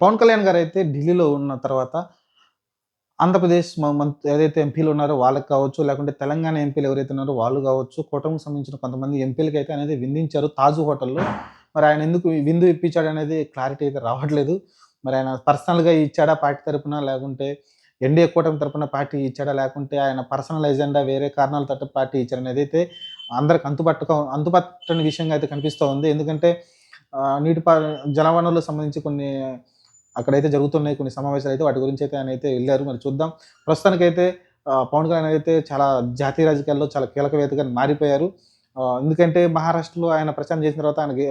పవన్ కళ్యాణ్ గారు అయితే ఢిల్లీలో ఉన్న తర్వాత ఆంధ్రప్రదేశ్ మంత్ ఏదైతే ఎంపీలు ఉన్నారో వాళ్ళకి కావచ్చు లేకుంటే తెలంగాణ ఎంపీలు ఎవరైతే ఉన్నారో వాళ్ళు కావచ్చు కూటమికి సంబంధించిన కొంతమంది ఎంపీలకి అయితే అనేది విందించారు తాజు హోటల్లో. మరి ఆయన ఎందుకు విందు ఇప్పించాడు అనేది క్లారిటీ అయితే రావట్లేదు. మరి ఆయన పర్సనల్గా ఇచ్చాడా పార్టీ తరపున లేకుంటే ఎన్డీఏ కూటమి తరపున పార్టీ ఇచ్చాడా లేకుంటే ఆయన పర్సనల్ ఎజెండా వేరే కారణాల తట్టు పార్టీ ఇచ్చాడు అనేది అయితే అందరికి అంతుపట్టుక అంతుపట్టని విషయంగా అయితే కనిపిస్తూ ఉంది. ఎందుకంటే నీటి పా జలవనరులకు సంబంధించి కొన్ని అక్కడైతే జరుగుతున్నాయి కొన్ని సమావేశాలు అయితే వాటి గురించి అయితే ఆయన అయితే వెళ్ళారు. మరి చూద్దాం. ప్రస్తుతానికైతే పవన్ కళ్యాణ్ అయితే చాలా జాతీయ రాజకీయాల్లో చాలా కీలకవేత్తగా మారిపోయారు. ఎందుకంటే మహారాష్ట్రలో ఆయన ప్రచారం చేసిన తర్వాత ఆయనకి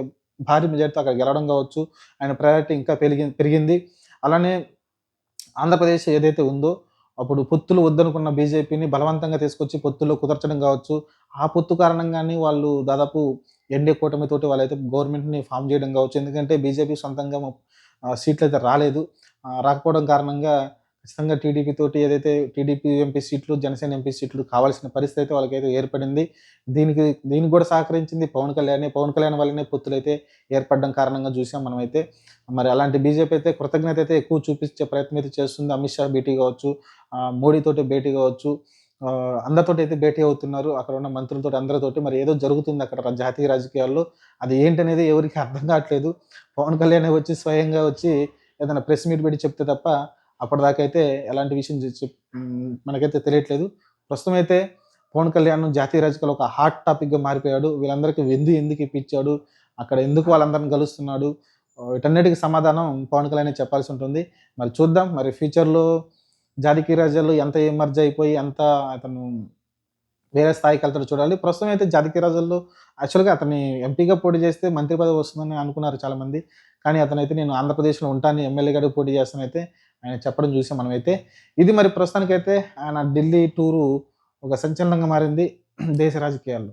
భారీ మెజార్టీతో అక్కడ గెలవడం కావచ్చు ఆయన ప్రయారిటీ ఇంకా పెరిగి పెరిగింది. అలానే ఆంధ్రప్రదేశ్ ఏదైతే ఉందో అప్పుడు పొత్తులు వద్దనుకున్న బీజేపీని బలవంతంగా తీసుకొచ్చి పొత్తుల్లో కుదర్చడం కావచ్చు. ఆ పొత్తు కారణంగానే వాళ్ళు దాదాపు ఎన్డీఏ కూటమితోటి వాళ్ళైతే గవర్నమెంట్ని ఫామ్ చేయడం కావచ్చు. ఎందుకంటే బీజేపీ సొంతంగా సీట్లు అయితే రాలేదు. రాకపోవడం కారణంగా ఖచ్చితంగా టీడీపీ తోటి ఏదైతే టీడీపీ ఎంపీ సీట్లు జనసేన ఎంపీ సీట్లు కావాల్సిన పరిస్థితి అయితే వాళ్ళకైతే ఏర్పడింది. దీనికి దీనికి కూడా సహకరించింది పవన్ కళ్యాణ్. పవన్ కళ్యాణ్ వల్లనే పొత్తులు అయితే ఏర్పడడం కారణంగా చూసాం మనమైతే. మరి అలాంటి బీజేపీ అయితే కృతజ్ఞత అయితే ఎక్కువ చూపించే ప్రయత్నం అయితే చేస్తుంది. అమిత్ షా భేటీ కావచ్చు మోడీతోటి భేటీ కావచ్చు. అందరితో అందరితోటి అయితే భేటీ అవుతున్నారు. అక్కడ ఉన్న మంత్రులతోటి అందరితోటి. మరి ఏదో జరుగుతుంది అక్కడ జాతీయ రాజకీయాల్లో. అది ఏంటనేది ఎవరికి అర్థం కావట్లేదు. పవన్ కళ్యాణ్ వచ్చి స్వయంగా వచ్చి ఏదైనా ప్రెస్ మీట్ పెట్టి చెప్తే తప్ప అప్పటిదాకైతే ఎలాంటి విషయం మనకైతే తెలియట్లేదు. ప్రస్తుతం అయితే పవన్ కళ్యాణ్ జాతీయ రాజకీయాలు ఒక హాట్ టాపిక్గా మారిపోయాడు. వీళ్ళందరికీ వెందు ఎందుకు ఇప్పించాడు? అక్కడ ఎందుకు వాళ్ళందరిని కలుస్తున్నాడు? వీటన్నిటికీ సమాధానం పవన్ కళ్యాణ్ చెప్పాల్సి ఉంటుంది. మరి చూద్దాం. మరి ఫ్యూచర్లో జాతీయ రాజ్యాలు ఎంత ఎమర్జ్ అయిపోయి ఎంత అతను వేరే స్థాయికి వెళ్తాడు చూడాలి. ప్రస్తుతం అయితే జాతీయ రాజుల్లో యాక్చువల్గా అతని ఎంపీగా పోటీ చేస్తే మంత్రి పదవి వస్తుందని అనుకున్నారు చాలామంది. కానీ అతనైతే నేను ఆంధ్రప్రదేశ్లో ఉంటాను ఎమ్మెల్యేగా పోటీ చేస్తానైతే ఆయన చెప్పడం చూసాం మనమైతే. ఇది మరి ప్రస్తుతానికైతే ఆయన ఢిల్లీ టూరు ఒక సంచలనంగా మారింది దేశ రాజకీయాల్లో.